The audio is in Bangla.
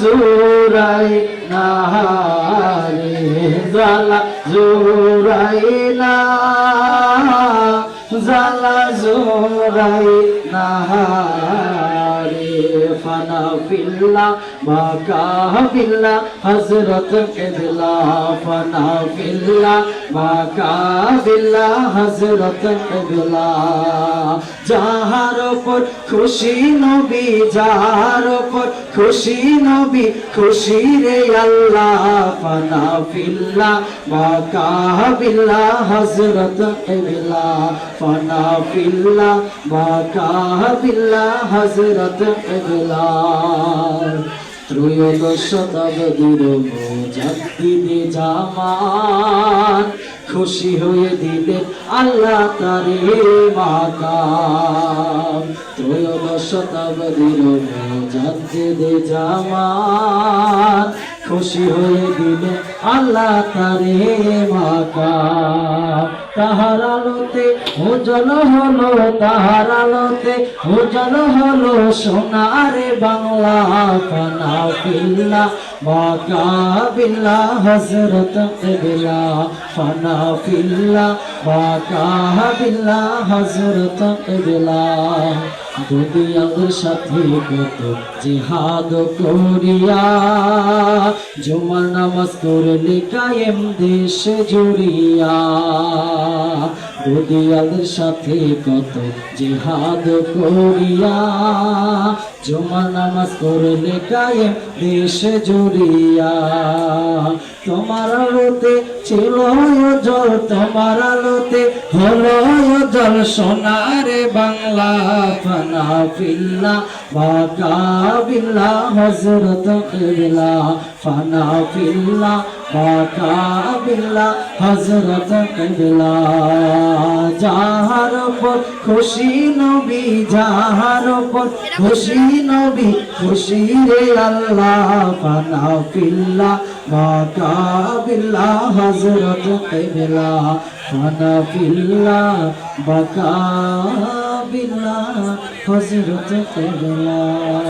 জুরাই না রে জ্বালা জুরাই না জ্বালা জুরাই না রে ফানা ফিল্লা। বাকা বিল্লা হজরত কেবলা ফানা ফিল্লা বাকা বিল্লা হজরত কেবলা যাহার উপর খুশি নবী, যাহার উপর খুশি নবী, খুশি রে আল্লাহ ফানা ফিল্লা বাকা বিল্লা হজরত কেবলা ফানা ফিল্লা বাকা বিল্লা হজরত কেবলা জামান খুশি হয়ে দিলে আল্লাহ তারে মাকাম। ত্রয়োদশ শতাব্দীর মুজাদ্দিদে জামান খুশি হয়ে দিলেন আল্লাহ তারে মাকাম তাহার আলোতে উজ্জ্বল হলো, তাহার আলোতে উজ্জ্বল হলো, সোনারে বাংলা কানা বিল্লা মাকা বিল্লা হজরত বিল্লা ফানা বিল্লা। মাকা বিল্লা হজরত বিল্লা দুনিয়ার সাথে কত জিহাদ করিয়া। জুমার নামাজ করলে কায়েম দেশ জুড়িয়া। দুনিয়ার সাথে কত জিহাদ করিয়া জুমার নামাজ করলে কায়েম দেশ জুড়িয়া। তোমার আলোতে ছিল জল তোমার আলোতে হলো জল সোনারে বাংলা ফানা ফিল্লা বাকা বিল্লা হজরত ফানা ফিল্লা বাকা বিল্লা হজরত কিবলা। যাহার উপর খুশি নবী, যাহার উপর খুশি নবী, খুশি রে আল্লাহ ফানা ফিল্লা বাকা বিল্লা হজরত কিবলা। ফানা ফিল্লা বাকা বিল্লা হজরত কিবলা।